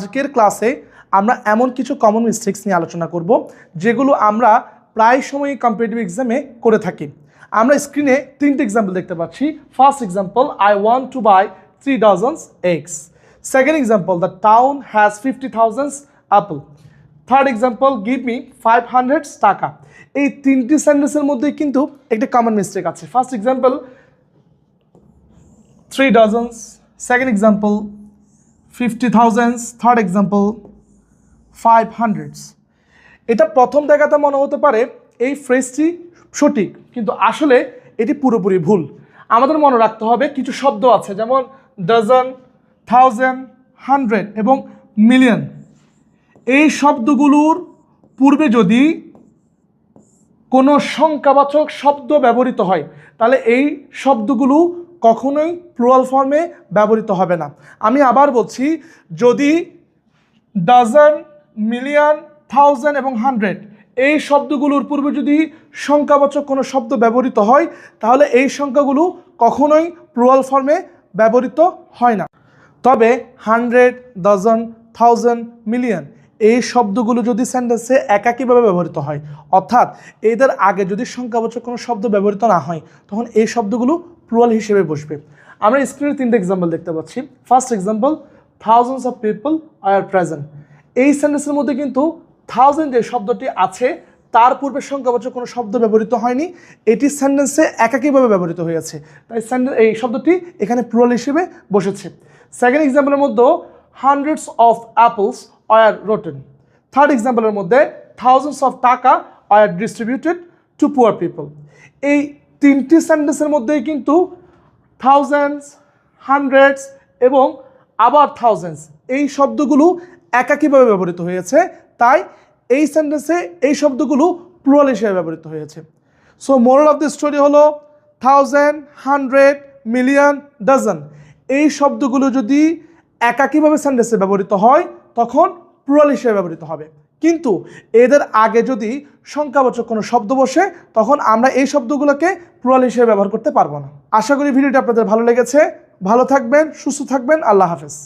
আজকের ক্লাসে আমরা এমন কিছু কমন মিস্টেক্স নিয়ে আলোচনা করব, যেগুলো আমরা প্রায় সময়ই কম্পিটিটিভ এক্সামে করে থাকি। আমরা স্ক্রিনে তিনটে এক্সাম্পল দেখতে পাচ্ছি। First example I want to buy three dozens eggs second example the town has fifty thousands apple third example give me five hundred taka. এই তিনটি সেন্টেন্সের মধ্যে কিন্তু একটা কমন মিস্টেক আছে। First example three dozens second example fifty thousands third example five hundreds এটা প্রথম দেখাতে মনে হতে পারে এই ফ্রেজটি সঠিক, কিন্তু আসলে এটি পুরোপুরি ভুল। আমাদের মনে রাখতে হবে কিছু শব্দ আছে, যেমন ডজন থাউজেন্ড হান্ড্রেড এবং মিলিয়ন এই শব্দগুলোর পূর্বে যদি কোনো সংখ্যাবাচক শব্দ ব্যবহৃত হয়, তাহলে এই শব্দগুলো কখনোই প্লুরাল ফর্মে ব্যবহৃত হবে না। আমি আবার বলছি, যদি ডজন মিলিয়ন থাউজেন্ড এবং হান্ড্রেড এই শব্দগুলোর পূর্বে যদি সংখ্যাবাচক কোনো শব্দ ব্যবহৃত হয়, তাহলে এই সংখ্যাগুলো কখনোই প্লুরাল ফর্মে ব্যবহৃত হয় না। তবে হান্ড্রেড ডজন থাউজেন্ড মিলিয়ন এই শব্দগুলো যদি সেন্টেন্সে একাকীভাবে ব্যবহৃত হয়, অর্থাৎ এদের আগে যদি সংখ্যাবাচক কোনো শব্দ ব্যবহৃত না হয়, তখন এই শব্দগুলো প্লুরাল হিসেবে বসবে। আমরা স্ক্রিনে তিনটে এক্সাম্পল দেখতে পাচ্ছি। First example thousands of people are present এই সেন্টেন্সের মধ্যে কিন্তু থাউজেন্ড যে শব্দটি আছে, তার পূর্বে সংখ্যাবাচক কোনো শব্দ ব্যবহৃত হয়নি। এটি সেন্টেন্সে একাকীভাবে ব্যবহৃত হয়েছে। তাই সেন্টেন্স এই শব্দটি এখানে প্লুয়াল হিসেবে বসেছে। সেকেন্ড এক্সাম্পলের মধ্যে hundreds of apples are rotten third এক্সাম্পলের মধ্যে thousands of taka are distributed to poor people এই তিনটি সেন্টেন্সের মধ্যেই কিন্তু থাউজেন্ডস হান্ড্রেডস এবং আবার থাউজেন্ডস এই শব্দগুলো একাকীভাবে ব্যবহৃত হয়েছে। তাই এই সেন্টেন্সে এই শব্দগুলো প্লুরাল হিসেবে ব্যবহৃত হয়েছে। So moral of the story হলো থাউজেন্ড হান্ড্রেড মিলিয়ন ডজন এই শব্দগুলো যদি একাকীভাবে সেন্টেন্সে ব্যবহৃত হয়, তখন প্লুরাল হিসেবে ব্যবহৃত হবে। কিন্তু এদের আগে যদি সংখ্যাবাচক কোনো শব্দ বসে, তখন আমরা এই শব্দগুলোকে প্লুরাল হিসেবে ব্যবহার করতে পারব না। আশা করি ভিডিওটি আপনাদের ভালো লেগেছে। ভালো থাকবেন, সুস্থ থাকবেন, আল্লাহ হাফেজ।